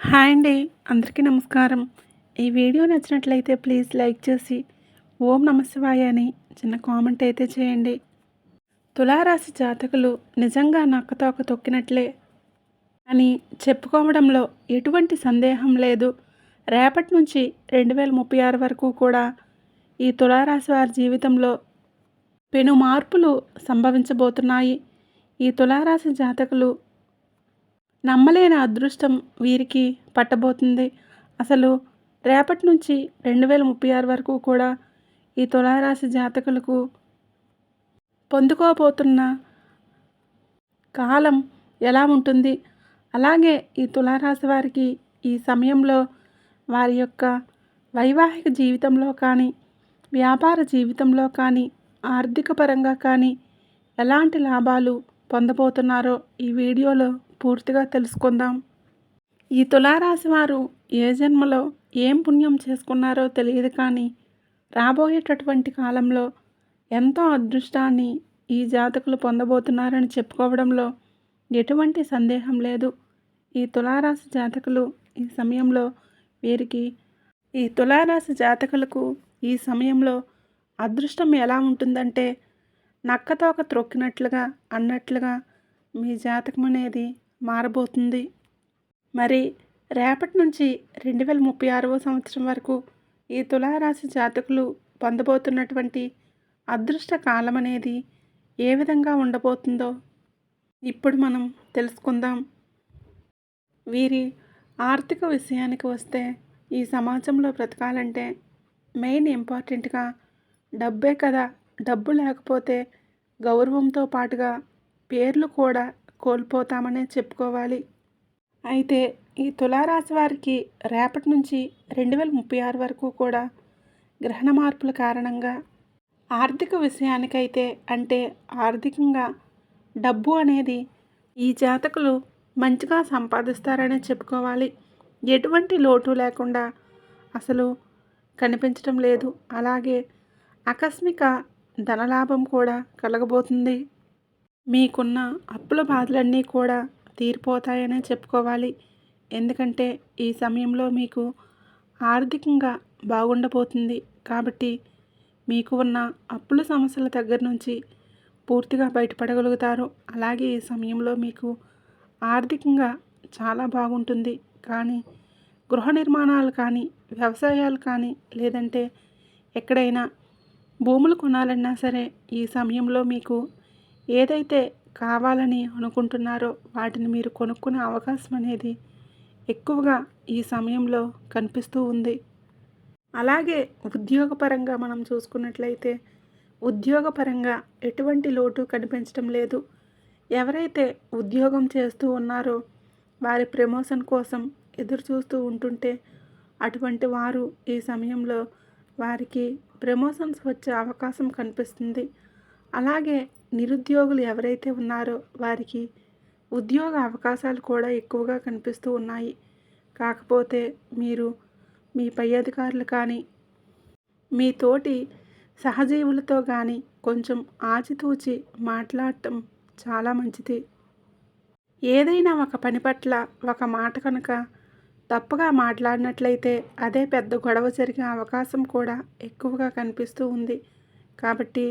Hi అండి అందరికీ నమస్కారం. ఈ వీడియో నచ్చినట్లయితే ప్లీజ్ లైక్ చేసి ఓం నమశివాయ అని చిన్న కామెంట్ అయితే చేయండి. తులారాశి జాతకులు నిజంగా నక్కతోక తొక్కినట్లే. అని చెప్పుకోవడంలో ఎటువంటి సందేహం లేదు. రేపటి నుంచి రెండు వేల ముప్పై ఆరు వరకు కూడా ఈ తులారాశి వారి జీవితంలో పెను మార్పులు సంభవించబోతున్నాయి. ఈ తులారాశి జాతకులు నమ్మలేని అదృష్టం వీరికి పట్టబోతుంది. అసలు రేపటి నుంచి రెండు వేల ముప్పై ఆరు వరకు కూడా ఈ తులారాశి జాతకులకు పొందుకోబోతున్న కాలం ఎలా ఉంటుంది? అలాగే ఈ తులారాశి వారికి ఈ సమయంలో వారి యొక్క వైవాహిక జీవితంలో కానీ వ్యాపార జీవితంలో కానీ ఆర్థిక పరంగా కానీ ఎలాంటి లాభాలు పొందబోతున్నారో ఈ వీడియోలో పూర్తిగా తెలుసుకుందాం. ఈ తులారాశి వారు ఏ జన్మలో ఏం పుణ్యం చేసుకున్నారో తెలియదు కానీ రాబోయేటటువంటి కాలంలో ఎంతో అదృష్టాన్ని ఈ జాతకులు పొందబోతున్నారని చెప్పుకోవడంలో ఎటువంటి సందేహం లేదు. ఈ తులారాశి జాతకులు ఈ సమయంలో వీరికి ఈ తులారాశి జాతకులకు ఈ సమయంలో అదృష్టం ఎలా ఉంటుందంటే నక్కతోక త్రొక్కినట్లుగా అన్నట్లుగా మీ జాతకం అనేది మారబోతుంది. మరి రేపటి నుంచి రెండు వేల ముప్పై ఆరవ సంవత్సరం వరకు ఈ తులారాశి జాతకులు పొందబోతున్నటువంటి అదృష్ట కాలం అనేది ఏ విధంగా ఉండబోతుందో ఇప్పుడు మనం తెలుసుకుందాం. వీరి ఆర్థిక విషయానికి వస్తే ఈ సమాజంలో బ్రతకాలంటే మెయిన్ ఇంపార్టెంట్గా డబ్బే కదా. డబ్బు లేకపోతే గౌరవంతో పాటుగా పేర్లు కూడా కోల్పోతామనే చెప్పుకోవాలి. అయితే ఈ తులారాశి వారికి రేపటి నుంచి రెండు వేల ముప్పై ఆరు వరకు కూడా గ్రహణ మార్పుల కారణంగా ఆర్థిక విషయానికైతే అంటే ఆర్థికంగా డబ్బు అనేది ఈ జాతకులు మంచిగా సంపాదిస్తారనే చెప్పుకోవాలి. ఎటువంటి లోటు లేకుండా అసలు కనిపించడం లేదు. అలాగే ఆకస్మిక ధనలాభం కూడా కలగబోతుంది. మీకున్న అప్పుల బాధలన్నీ కూడా తీరిపోతాయనే చెప్పుకోవాలి. ఎందుకంటే ఈ సమయంలో మీకు ఆర్థికంగా బాగుండబోతుంది. కాబట్టి మీకు ఉన్న అప్పుల సమస్యల దగ్గర నుంచి పూర్తిగా బయటపడగలుగుతారు. అలాగే ఈ సమయంలో మీకు ఆర్థికంగా చాలా బాగుంటుంది. కానీ గృహ నిర్మాణాలు కానీ వ్యవసాయాలు కానీ లేదంటే ఎక్కడైనా భూములు కొనాలన్నా సరే ఈ సమయంలో మీకు ఏదైతే కావాలని అనుకుంటున్నారో వాటిని మీరు కొనుక్కునే అవకాశం అనేది ఎక్కువగా ఈ సమయంలో కనిపిస్తూ ఉంది. అలాగే ఉద్యోగపరంగా మనం చూసుకున్నట్లయితే ఉద్యోగపరంగా ఎటువంటి లోటు కనిపించడం లేదు. ఎవరైతే ఉద్యోగం చేస్తూ ఉన్నారో వారి ప్రమోషన్ కోసం ఎదురు చూస్తూ ఉంటుంటే అటువంటి వారు ఈ సమయంలో వారికి ప్రమోషన్స్ వచ్చే అవకాశం కనిపిస్తుంది. అలాగే నిరుద్యోగులు ఎవరైతే ఉన్నారో వారికి ఉద్యోగ అవకాశాలు కూడా ఎక్కువగా కనిపిస్తూ ఉన్నాయి. కాకపోతే మీరు మీ పై అధికారులు కానీ మీ తోటి సహజీవులతో కానీ కొంచెం ఆచితూచి మాట్లాడటం చాలా మంచిది. ఏదైనా ఒక పని పట్ల ఒక మాట కనుక తప్పుగా మాట్లాడినట్లయితే అదే పెద్ద గొడవ జరిగే అవకాశం కూడా ఎక్కువగా కనిపిస్తూ ఉంది. కాబట్టి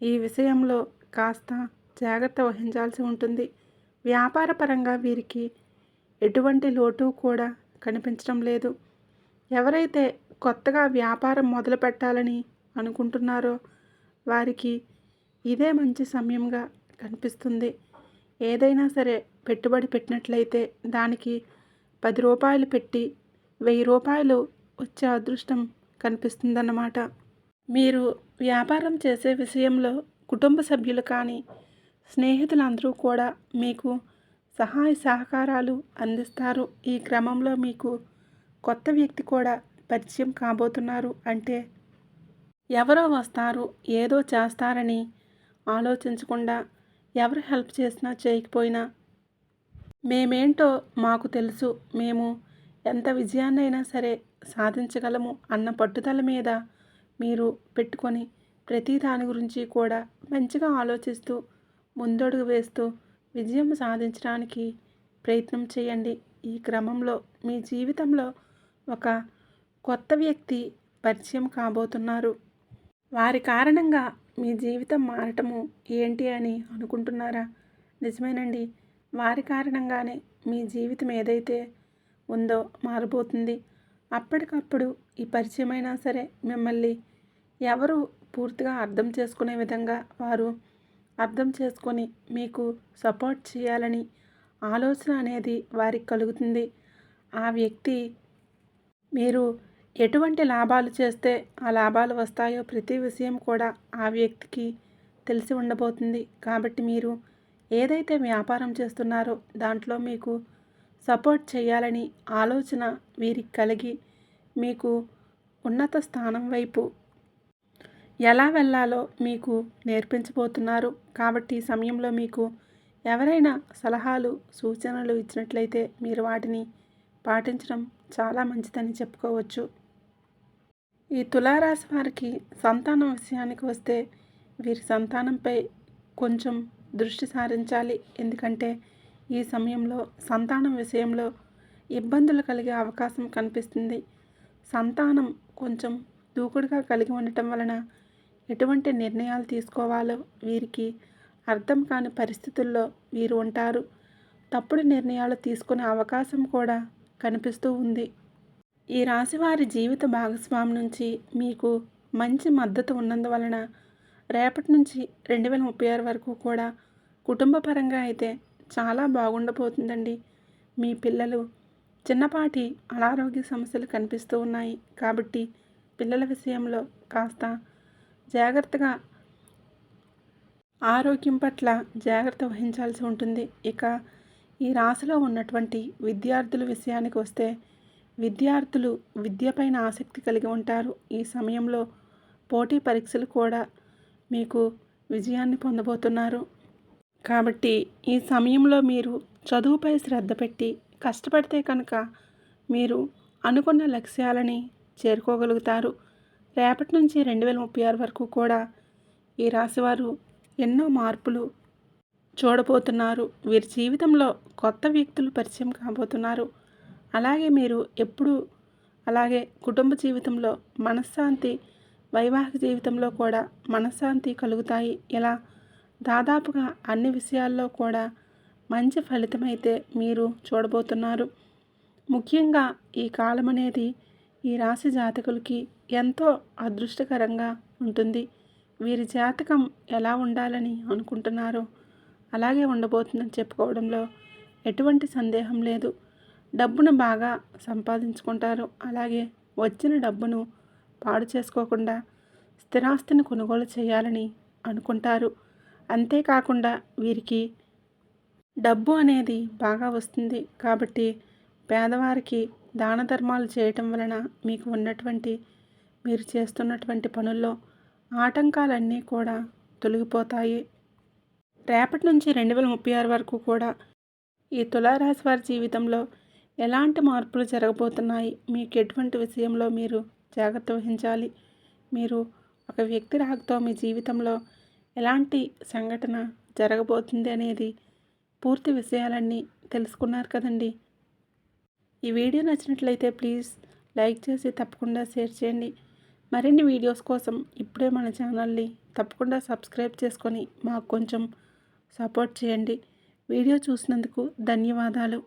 ఈ విషయంలో కాస్త జాగ్రత్త వహించాల్సి ఉంటుంది. వ్యాపార పరంగా వీరికి ఎటువంటి లోటు కూడా కనిపించడం లేదు. ఎవరైతే కొత్తగా వ్యాపారం మొదలు పెట్టాలని అనుకుంటున్నారో వారికి ఇదే మంచి సమయంగా కనిపిస్తుంది. ఏదైనా సరే పెట్టుబడి పెట్టినట్లయితే దానికి పది రూపాయలు పెట్టి వెయ్యి రూపాయలు వచ్చే అదృష్టం కనిపిస్తుందన్నమాట. మీరు వ్యాపారం చేసే విషయంలో కుటుంబ సభ్యులు కానీ స్నేహితులందరూ కూడా మీకు సహాయ సహకారాలు అందిస్తారు. ఈ క్రమంలో మీకు కొత్త వ్యక్తి కూడా పరిచయం కాబోతున్నారు. అంటే ఎవరో వస్తారు ఏదో చేస్తారని ఆలోచించకుండా ఎవరు హెల్ప్ చేసినా చేయకపోయినా మేమేంటో మాకు తెలుసు. మేము ఎంత విజయాన్నైనా సరే సాధించగలము అన్న పట్టుదల మీద మీరు పెట్టుకొని ప్రతి దాని గురించి కూడా మంచిగా ఆలోచిస్తూ ముందడుగు వేస్తూ విజయం సాధించడానికి ప్రయత్నం చేయండి. ఈ క్రమంలో మీ జీవితంలో ఒక కొత్త వ్యక్తి పరిచయం కాబోతున్నారు. వారి కారణంగా మీ జీవితం మారటము ఏంటి అని అనుకుంటున్నారా? నిజమేనండి. వారి కారణంగానే మీ జీవితం ఏదైతే ఉందో మారబోతుంది. అప్పటికప్పుడు ఈ పరిచయం అయినా సరే మిమ్మల్ని ఎవరు పూర్తిగా అర్థం చేసుకునే విధంగా వారు అర్థం చేసుకొని మీకు సపోర్ట్ చేయాలని ఆలోచన అనేది వారికి కలుగుతుంది. ఆ వ్యక్తి మీరు ఎటువంటి లాభాలు చేస్తే ఆ లాభాలు వస్తాయో ప్రతి విషయం కూడా ఆ వ్యక్తికి తెలిసి ఉండబోతుంది. కాబట్టి మీరు ఏదైతే వ్యాపారం చేస్తున్నారో దాంట్లో మీకు సపోర్ట్ చేయాలని ఆలోచన వీరికి కలిగి మీకు ఉన్నత స్థానం వైపు ఎలా వెళ్ళాలో మీకు నేర్పించబోతున్నారు. కాబట్టి సమయంలో మీకు ఎవరైనా సలహాలు సూచనలు ఇచ్చినట్లయితే మీరు వాటిని పాటించడం చాలా మంచిదని చెప్పుకోవచ్చు. ఈ తులారాశి వారికి సంతానం విషయానికి వస్తే వీరి సంతానంపై కొంచెం దృష్టి సారించాలి. ఎందుకంటే ఈ సమయంలో సంతానం విషయంలో ఇబ్బందులు కలిగే అవకాశం కనిపిస్తుంది. సంతానం కొంచెం దూకుడుగా కలిగి ఉండటం వలన ఎటువంటి నిర్ణయాలు తీసుకోవాలో వీరికి అర్థం కాని పరిస్థితుల్లో వీరు ఉంటారు. తప్పుడు నిర్ణయాలు తీసుకునే అవకాశం కూడా కనిపిస్తూ ఉంది. ఈ రాశివారి జీవిత భాగస్వామి నుంచి మీకు మంచి మద్దతు ఉన్నందువలన రేపటి నుంచి రెండు వేల ముప్పై ఆరు వరకు కూడా కుటుంబ పరంగా అయితే చాలా బాగుండబోతుందండి. మీ పిల్లలు చిన్నపాటి అనారోగ్య సమస్యలు కనిపిస్తూ ఉన్నాయి. కాబట్టి పిల్లల విషయంలో కాస్త జాగ్రత్తగా ఆరోగ్యం పట్ల జాగ్రత్త వహించాల్సి ఉంటుంది. ఇక ఈ రాశిలో ఉన్నటువంటి విద్యార్థుల విషయానికి వస్తే విద్యార్థులు విద్యపైన ఆసక్తి కలిగి ఉంటారు. ఈ సమయంలో పోటీ పరీక్షలు కూడా మీకు విజయాన్ని పొందబోతున్నారు. కాబట్టి ఈ సమయంలో మీరు చదువుపై శ్రద్ధ పెట్టి కష్టపడితే కనుక మీరు అనుకున్న లక్ష్యాలని చేరుకోగలుగుతారు. రేపటి నుంచి రెండు వేల ముప్పై ఆరు వరకు కూడా ఈ రాశివారు ఎన్నో మార్పులు చూడబోతున్నారు. వీరి జీవితంలో కొత్త వ్యక్తులు పరిచయం కాబోతున్నారు. అలాగే మీరు ఎప్పుడు అలాగే కుటుంబ జీవితంలో మనశ్శాంతి వైవాహిక జీవితంలో కూడా మనశ్శాంతి కలుగుతాయి. ఇలా దాదాపుగా అన్ని విషయాల్లో కూడా మంచి ఫలితమైతే మీరు చూడబోతున్నారు. ముఖ్యంగా ఈ కాలం అనేది ఈ రాశి జాతకులకి ఎంతో అదృష్టకరంగా ఉంటుంది. వీరి జాతకం ఎలా ఉండాలని అనుకుంటున్నారో అలాగే ఉండబోతుందని చెప్పుకోవడంలో ఎటువంటి సందేహం లేదు. డబ్బును బాగా సంపాదించుకుంటారు. అలాగే వచ్చిన డబ్బును పాడు చేసుకోకుండా స్థిరాస్తిని కొనుగోలు చేయాలని అనుకుంటారు. అంతేకాకుండా వీరికి డబ్బు అనేది బాగా వస్తుంది. కాబట్టి పేదవారికి దాన ధర్మాలు చేయటం వలన మీకు ఉన్నటువంటి మీరు చేస్తున్నటువంటి పనుల్లో ఆటంకాలన్నీ కూడా తొలగిపోతాయి. రేపటి నుంచి రెండు వేల ముప్పై ఆరు వరకు కూడా ఈ తులారాశి వారి జీవితంలో ఎలాంటి మార్పులు జరగబోతున్నాయి? మీకు ఎటువంటి విషయంలో మీరు జాగ్రత్త వహించాలి? మీరు ఒక వ్యక్తి రాకతో మీ జీవితంలో ఎలాంటి సంఘటన జరగబోతుంది అనేది పూర్తి విషయాలన్నీ తెలుసుకున్నారు కదండి. ఈ వీడియో నచ్చినట్లయితే ప్లీజ్ లైక్ చేసి తప్పకుండా షేర్ చేయండి. మరిన్ని వీడియోస్ కోసం ఇప్పుడే మన ఛానల్ని తప్పకుండా సబ్స్క్రైబ్ చేసుకొని మాకు కొంచెం సపోర్ట్ చేయండి. వీడియో చూసినందుకు ధన్యవాదాలు.